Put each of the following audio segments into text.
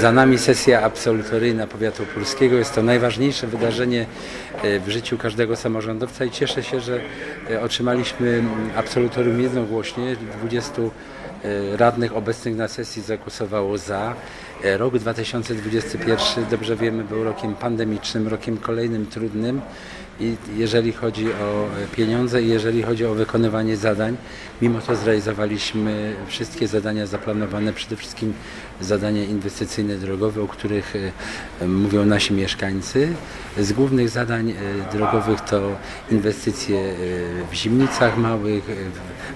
Za nami sesja absolutoryjna powiatu opolskiego. Jest to najważniejsze wydarzenie e, w życiu każdego samorządowca i cieszę się, że e, otrzymaliśmy absolutorium jednogłośnie. 20 e, radnych obecnych na sesji zagłosowało za. E, Rok 2021, dobrze wiemy, był rokiem pandemicznym, rokiem kolejnym trudnym i jeżeli chodzi o e, pieniądze i jeżeli chodzi o wykonywanie zadań, mimo to zrealizowaliśmy wszystkie zadania zaplanowane, przede wszystkim zadania inwestycyjne drogowe, o których e, mówią nasi mieszkańcy. Z głównych zadań e, drogowych to inwestycje e, w Zimnicach Małych, e,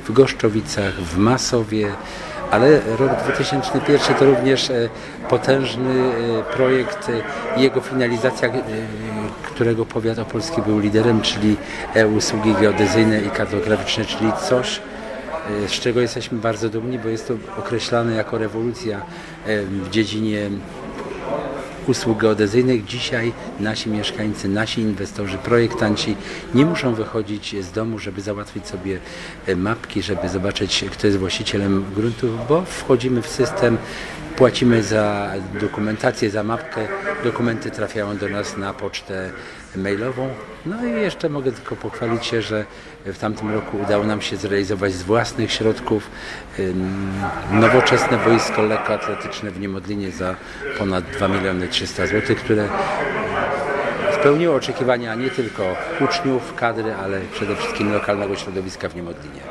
w Goszczowicach, w Masowie, ale rok 2001 to również e, potężny e, projekt e, i jego finalizacja, e, którego powiat opolski był liderem, czyli e-usługi geodezyjne i kartograficzne, czyli coś, e, z czego jesteśmy bardzo dumni, bo jest to określane jako rewolucja e, w dziedzinie usług geodezyjnych. Dzisiaj nasi mieszkańcy, nasi inwestorzy, projektanci nie muszą wychodzić z domu, żeby załatwić sobie e, mapki, żeby zobaczyć, kto jest właścicielem gruntów, bo wchodzimy w system, płacimy za dokumentację, za mapkę, dokumenty trafiają do nas na pocztę mailową. No i jeszcze mogę tylko pochwalić się, że w tamtym roku udało nam się zrealizować z własnych środków nowoczesne boisko lekkoatletyczne w Niemodlinie za ponad 2 miliony 300 zł, które spełniło oczekiwania nie tylko uczniów, kadry, ale przede wszystkim lokalnego środowiska w Niemodlinie.